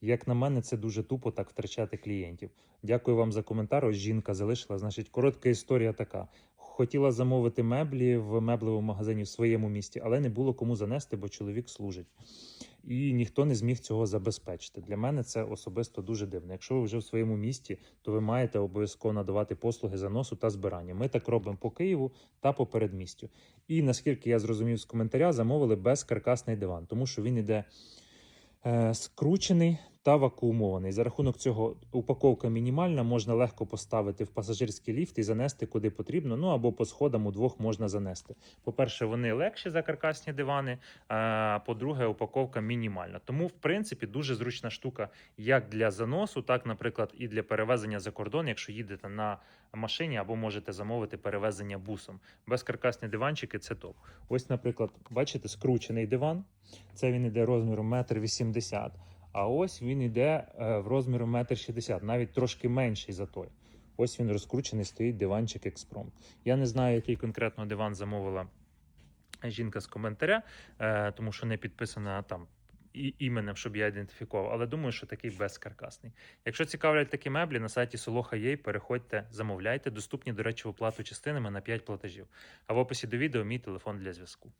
Як на мене, це дуже тупо так втрачати клієнтів. Дякую вам за коментар. Ось жінка залишила. Значить, коротка історія така. Хотіла замовити меблі в меблевому магазині в своєму місті, але не було кому занести, бо чоловік служить. І ніхто не зміг цього забезпечити. Для мене це особисто дуже дивно. Якщо ви вже в своєму місті, то ви маєте обов'язково надавати послуги заносу та збирання. Ми так робимо по Києву та по передмістю. І наскільки я зрозумів з коментаря, замовили безкаркасний диван, тому що він іде е, скручений та вакуумований. За рахунок цього упаковка мінімальна, можна легко поставити в пасажирський ліфт і занести куди потрібно. Ну або по сходам удвох можна занести. По-перше, вони легші за каркасні дивани. А по-друге, упаковка мінімальна. Тому, в принципі, дуже зручна штука як для заносу, так, наприклад, і для перевезення за кордон, якщо їдете на машині або можете замовити перевезення бусом. Безкаркасні диванчики це топ. Ось, наприклад, бачите, скручений диван. Це він іде розміром 1,80 м. А ось він іде е, в розміру 1,60 м, навіть трошки менший за той. Ось він розкручений, стоїть диванчик експромт. Я не знаю, який конкретно диван замовила жінка з коментаря, е, тому що не підписана там. Іменем, щоб я ідентифікував, але думаю, що такий безкаркасний. Якщо цікавлять такі меблі, на сайті Soloha.ua переходьте, замовляйте. Доступні, до речі, оплату частинами на 5 платежів. А в описі до відео мій телефон для зв'язку.